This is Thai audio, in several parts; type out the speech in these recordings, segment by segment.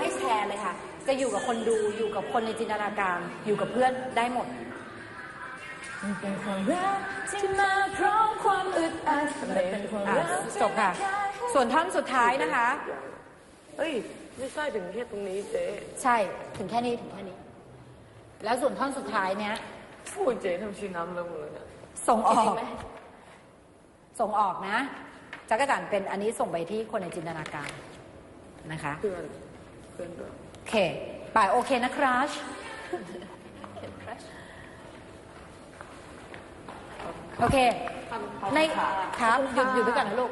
ให้แชร์เลยค่ะ จะอยู่กับคนดูอยู่กับคนในจินตนาการ อยู่กับเพื่อนได้หมด มันเป็นความรักที่มาพร้อมความอึดอัดมันเป็นความอะรักจบค่ะ ส่วนท่อนสุดท้ายนะคะเฮ้ย ไม่ใช่ถึงแค่ตรงนี้เจ๊ใช่ถึงแค่นี้ถึงแค่นี้ แล้วส่วนท่อนสุดท้ายเนี้ยพูดเจ๊ทำชื่อน้ำเริ่มเลยเนี่ยส่งออก ส่งออกนะจักรจันทร์เป็นอันนี้ส่งไปที่คนในจินตนาการนะคะเพื่อนเพื่อนด้วยโอเคไปโอเคนะครัชโอเค ในครับหยุดหยุดไปก่อนนะลูก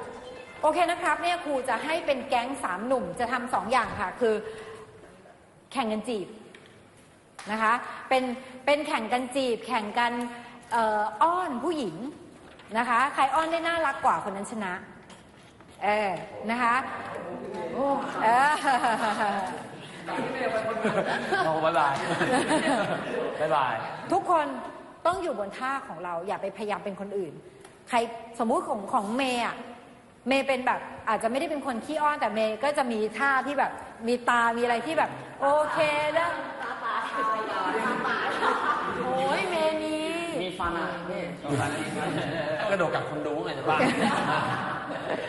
โอเคนะครับเนี่ยครูจะให้เป็นแก๊งสามหนุ่มจะทำสองอย่างค่ะ คือ แข่งกันจีบนะคะ เป็นเป็นแข่งกันจีบ แข่งกันเอ่ออ้อนผู้หญิงนะคะ ใครอ้อนได้น่ารักกว่าคนนั้นชนะ เออ นะคะเออโอ้บ๊ายบายบ๊ายบายทุกคนต้องอยู่บนท่าของเรา อย่าไปพยายามเป็นคนอื่น ใครสมมุติของของเมย์อะเมย์เป็นแบบอาจจะไม่ได้เป็นคนขี้อ้อนแต่เมย์ก็จะมีท่าที่แบบ มีตา มีอะไรที่แบบ โอเคแล้วโอ้ยเมนีมีฟันอะนี่กระโดดกับคนดูไงจะบ้า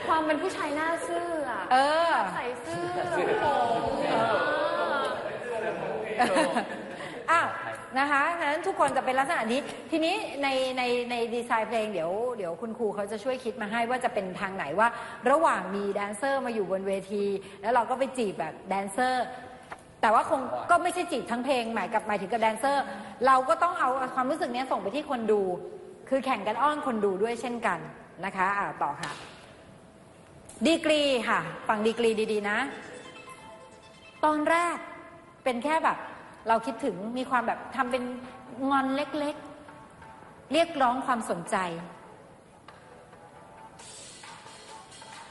ความเป็นผู้ชายหน้าซื่ออะเออ ใส่เสื้อเอออ้าวนะคะฉะนั้นทุกคนจะเป็นลักษณะนี้ ทีนี้ในในในดีไซน์เพลงเดี๋ยวเดี๋ยวคุณครูเขาจะช่วยคิดมาให้ว่าจะเป็นทางไหนว่า ระหว่างมีแดนเซอร์มาอยู่บนเวที แล้วเราก็ไปจีบแบบแดนเซอร์ แต่ว่าคงก็ไม่ใช่จีบทั้งเพลงหมายกับหมายถึงกับแดนเซอร์ เราก็ต้องเอาความรู้สึกเนี้ยส่งไปที่คนดู คือแข่งกันอ้อนคนดูด้วยเช่นกันนะคะอ่าต่อค่ะ ดีกรีค่ะฟังดีกรีดีๆนะ ตอนแรกเป็นแค่แบบ เราคิดถึงมีความแบบทำเป็นงอนเล็กๆ เรียกร้องความสนใจ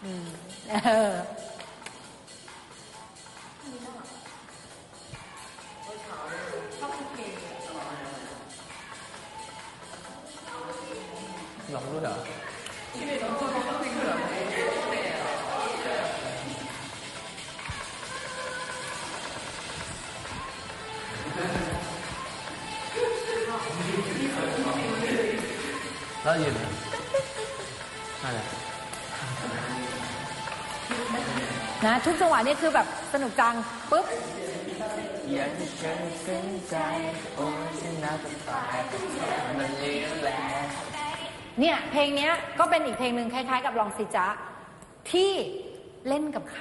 อืมเออ แล้วยืนไหมนั่นแหละนะทุกจังหวะนี่คือแบบสนุกจังปุ๊บยังฉันซึ้งใจโอ้ฉันน่าจะตายมันเลี้ยวแหละเนี่ยเพลงเนี้ยก็เป็นอีกเพลงหนึ่งคล้าย ๆ กับลองสิจ๊ะที่เล่นกับค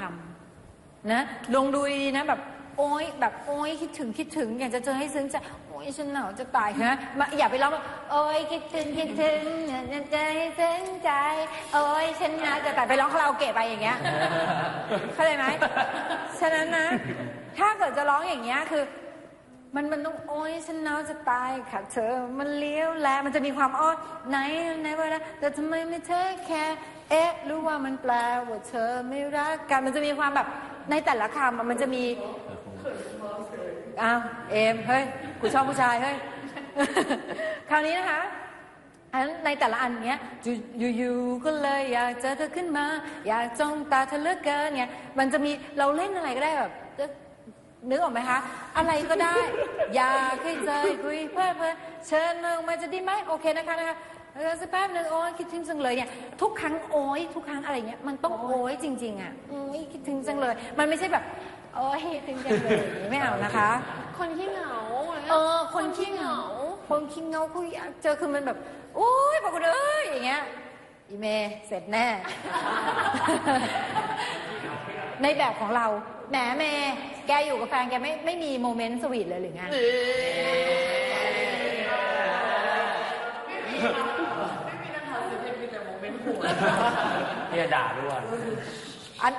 ำนะลองดูดีๆนะแบบ โอ๊ยแบบโอ๊ยคิดถึงคิดถึง อยากจะเจอให้ซึ้งใจโอ๊ยฉันหนาวจะตายนะมาอย่าไปร้องแบบโอ๊ยคิดถึงคิดถึงอยากจะเจอให้ซึ้งใจ โอ๊ยฉันหนาวจะตายไปร้องคาราโอเกะไปอย่างเงี้ยเข้าใจไหมฉะนั้นนะ ถ้าเกิดจะร้องอย่างเงี้ยคือมันมันต้องโอ๊ยฉันหนาวจะตายค่ะเธอ มันเลี้ยวแลมันจะมีความอ้อนไหนไหนว่านะแต่ทำไมไม่เทคแคร์เอ๊ะรู้ว่ามันแปลว่าเธอไม่รักกันมันจะมีความแบบในแต่ละคำมันจะมี อ้าวเอมเฮ้ยกูชอบผู้ชายเฮ้ยคราวนี้นะคะอันในแต่ละอันเนี้ยอยู่อยู่ๆก็เลยอยากเจอเธอขึ้นมา อยากจ้องตาเธอเหลือกเกินเนี่ยมันจะมีเราเล่นอะไรก็ได้แบบนึกออกไหมคะ อะไรก็ได้ อยากให้เจอคุยเพลิดเพลินเชิญมาออกมาจะดีไหมโอเคนะคะนะคะแล้วสักแป๊บหนึ่งโอ้ยคิดถึงจังเลยเนี่ยทุกครั้งโอ้ยทุกครั้งอะไรเงี้ยมันต้องโอ้ยจริง ๆ อะโอ้ยคิดถึงจังเลย มันไม่ใช่แบบ โอ้ยคิดถึงจังเลยอย่างนี้ไม่เอานะคะ คนขี้เหงาเออ คนขี้เหงา คนขี้เหงาคุยอยากเจอคือมันแบบโอ้ยบอกกูเอ้ยอย่างเงี้ยอีเมย์เสร็จแน่ ในแบบของเราแหมเมย์แกอยู่กับแฟนแกไม่ไม่มีโมเมนต์สวีทเลยหรือไงพี่จะด่าด้วยอัน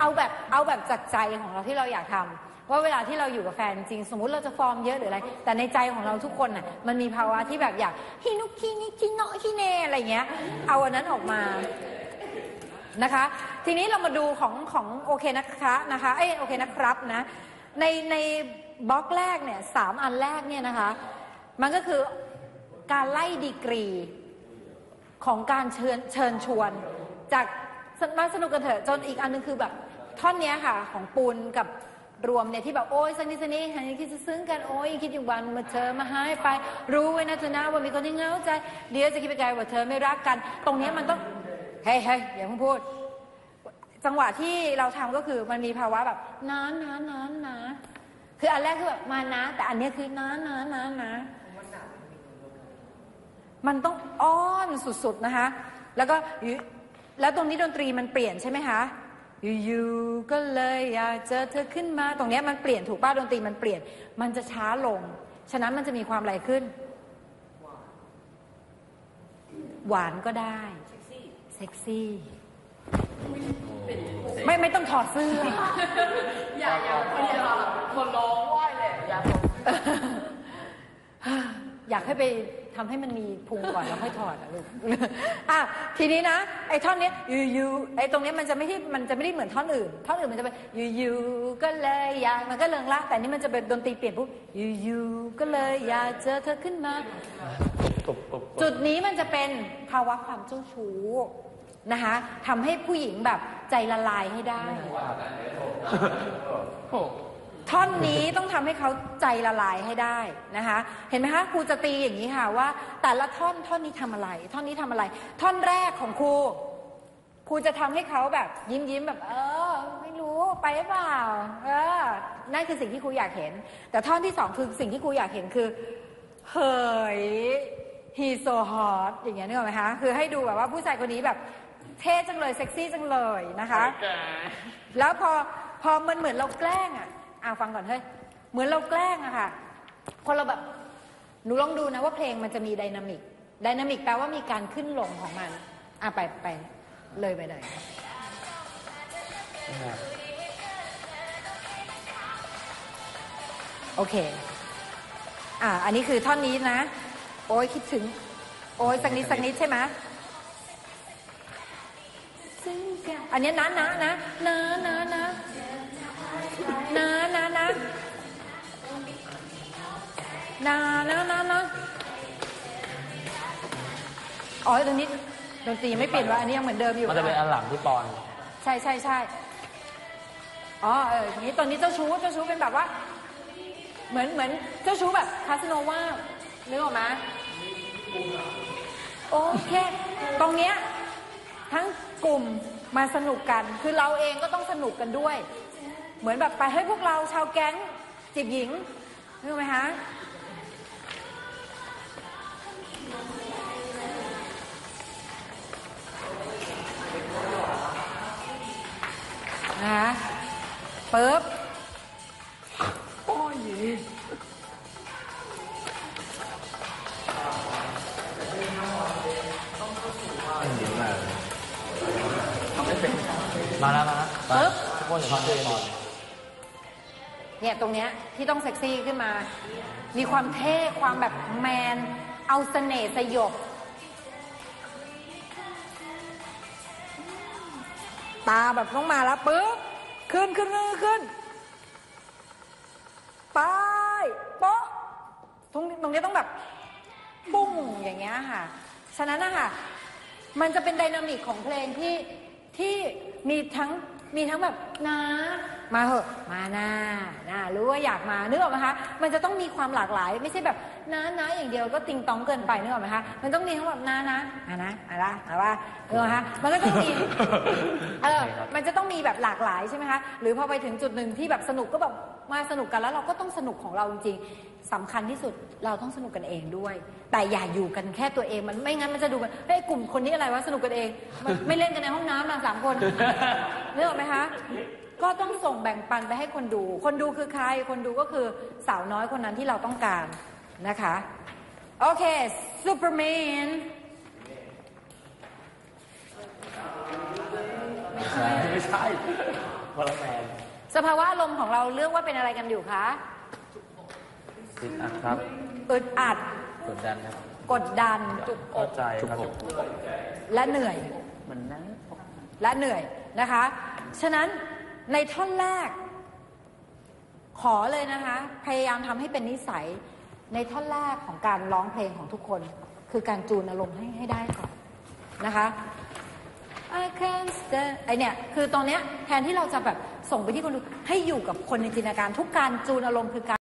เอาแบบเอาแบบจากใจของเราที่เราอยากทำว่าเวลาที่เราอยู่กับแฟนจริง สมมุติเราจะฟอร์มเยอะหรืออะไร แต่ในใจของเราทุกคนน่ะมันมีภาวะที่แบบอยากฮินุกินิคิโนฮิเนอะไรเงี้ย เอาอันนั้นออกมานะคะ ทีนี้เรามาดูของของโอเคนะคะนะคะเอ้โอเคนะครับนะ ในในบล็อกแรกเนี่ยสามอันแรกเนี่ยนะคะ มันก็คือการไล่ดีกรีของการเชิญเชิญชวนจาก มาสนุกกันเถอะจนอีกอันนึงคือแบบท่อนเนี้ยค่ะ ของปูนกับรวมเนี่ยที่แบบโอ้ยสักนิดสักนิดหันคิดจะซึ้งกันโอ้ยคิดอยู่วันเมื่อเธอมาหายไป รู้ไว้นะเธอนะว่ามีคนที่เงาใจเดี๋ยวจะคิดไปไกลว่าเธอไม่รักกัน ตรงนี้มันต้องเฮ้ยเฮ้ยอย่าเพิ่งพูด จังหวะที่เราทำก็คือมันมีภาวะแบบนะนะนะนะคืออันแรกคือแบบมานะ แต่อันนี้คือนะนะนะนะมันต้องอ้อนสุดๆนะคะ แล้วก็ แล้วตรงนี้ดนตรีมันเปลี่ยนใช่ไหมคะอยู่ๆก็เลยอยากเจอเธอขึ้นมาตรงเนี้ยมันเปลี่ยนถูกป้าดนตรีมันเปลี่ยน มันจะช้าลง ฉะนั้นมันจะมีความอะไรขึ้น หวานก็ได้เซ็กซี่ไม่ไม่ต้องถอดเสื้อ อย่าอย่าอย่าคนร้องไหวเลยอย่าอยากให้ไป ทำให้มันมีพุงก่อนแล้วค่อยถอดอะลูกอะทีนี้นะไอ้ท่อนเนี้ยยูยูไอ้ตรงเนี้ยมันจะไม่ที่มันจะไม่ได้เหมือนท่อนอื่นท่อนอื่นมันจะเป็นยูยูก็เลยอยากมันก็เริงละแต่นี่มันจะเป็นดนตรีเปลี่ยนปุ๊บยูยูก็เลยอยากเจอเธอขึ้นมา จุดนี้มันจะเป็นภาวะความเจ้าชู้นะคะทำให้ผู้หญิงแบบใจละลายให้ได้ ท่อนนี้ต้องทำให้เขาใจละลายให้ได้นะคะ เห็นไหมคะครูจะตีอย่างนี้ค่ะว่า แต่ละท่อนท่อนนี้ทำอะไร ท่อนนี้ทำอะไร ท่อนแรกของครูครูจะทำให้เขาแบบ ยิ้มยิ้มๆแบบ เออ ไม่รู้ไปหรือเปล่า เออนั่นคือสิ่งที่ครูอยากเห็น แต่ท่อนที่สองคือสิ่งที่ครูอยากเห็นคือเฮ้ย he so hot อย่างเงี้ยนึกออกไหมคะคือให้ดูแบบว่าผู้ชายคนนี้แบบ เท่จังเลยเซ็กซี่จังเลยนะคะ แล้วพอพอมันเหมือนเราแกล้งอะ อาฟังก่อนเฮ้ยเหมือนเราแกล้งอะค่ะพอเราแบบหนูลองดูนะว่าเพลงมันจะมีไดนามิกไดนามิกแปลว่ามีการขึ้นลงของมันอะไปไปเลยไปเลยโอเค อ่า อันนี้คือท่อนนี้นะ โอ้ยคิดถึง โอ้ยสักนิดสักนิดใช่ไหมอันนี้นะนะนะนะนะนะ นะนะนะนะอ๋อตรงนี้ดนตรีไม่เปลี่ยนว่าอันนี้ยังเหมือนเดิมอยู่มันจะเป็นอันหลังที่ปอน ใช่ใช่ใช่อ๋อเออทีนี้ตอนนี้เจ้าชู้เจ้าชู้เป็นแบบว่า เหมือนเหมือนเจ้าชู้แบบคาสโนว่านึกออกไหมโอเค ตรงเนี้ยทั้งกลุ่มมาสนุกกัน คือเราเองก็ต้องสนุกกันด้วย เหมือนแบบไปให้พวกเราชาวแก๊งจีบหญิงนึกออกไหมฮะนะคะ ปึ๊บมาแล้วมาแล้วปึ๊บทุกคนอย่าฟังเพลงก่อนเนี่ยตรงเนี้ยที่ต้องเซ็กซี่ขึ้นมา มีความเท่ความแบบแมน เอาเสน่ห์สยบ ตาแบบต้องมาแล้วปึ๊บ ขึ้นขึ้นขึ้นขึ้นไปโป๊ะตรงนี้ตรงนี้ต้องแบบปุ้งอย่างเงี้ยค่ะ ฉะนั้นนะคะมันจะเป็นไดนามิกของเพลงที่ที่มีทั้งมีทั้งแบบนะ มาเหอะมาหน้านะรู้ว่าอยากมานึกออกไหมคะ มันจะต้องมีความหลากหลาย ไม่ใช่แบบนะนะอย่างเดียวก็ติงตองเกินไปนึกออกไหมคะมันต้องมีทั้งแบบนะนะอะนะอะไรอะไรว่าเออฮะมันก็ต้องมีเออมันจะต้องมีแบบหลากหลายใช่ไหมคะหรือพอไปถึงจุดหนึ่งที่แบบสนุกก็แบบมาสนุกกันแล้วเราก็ต้องสนุกของเราจริงๆสำคัญที่สุดเราต้องสนุกกันเองด้วย แต่อย่าอยู่กันแค่ตัวเองมันไม่งั้นมันจะดูกันเฮ้ยกลุ่มคนนี้อะไรวะสนุกกันเอง มันไม่เล่นกันในห้องน้ำนะสามคนนึกออกไหมคะ ก็ต้องส่งแบ่งปันไปให้คนดู คนดูคือใคร คนดูก็คือสาวน้อยคนนั้นที่เราต้องการนะคะ โอเคซูเปอร์แมนไม่ใช่วอลแมนสภาวะอารมณ์ของเราเลือกว่าเป็นอะไรกันอยู่คะติดอัดครับอึดอัด กดดันครับกดดันเข้าใจครับและเหนื่อย มันนะและเหนื่อยนะคะ ฉะนั้น ในท่อนแรก ขอเลยนะคะ พยายามทำให้เป็นนิสัย ในท่อนแรกของการร้องเพลงของทุกคน คือการจูนอารมณ์ให้ให้ได้ก่อนนะคะ I can't stand ไอเนี่ย คือตอนเนี้ยแทนที่เราจะแบบส่งไปที่คนดูให้อยู่กับคนในจินตนาการ ทุกการจูนอารมณ์คือการ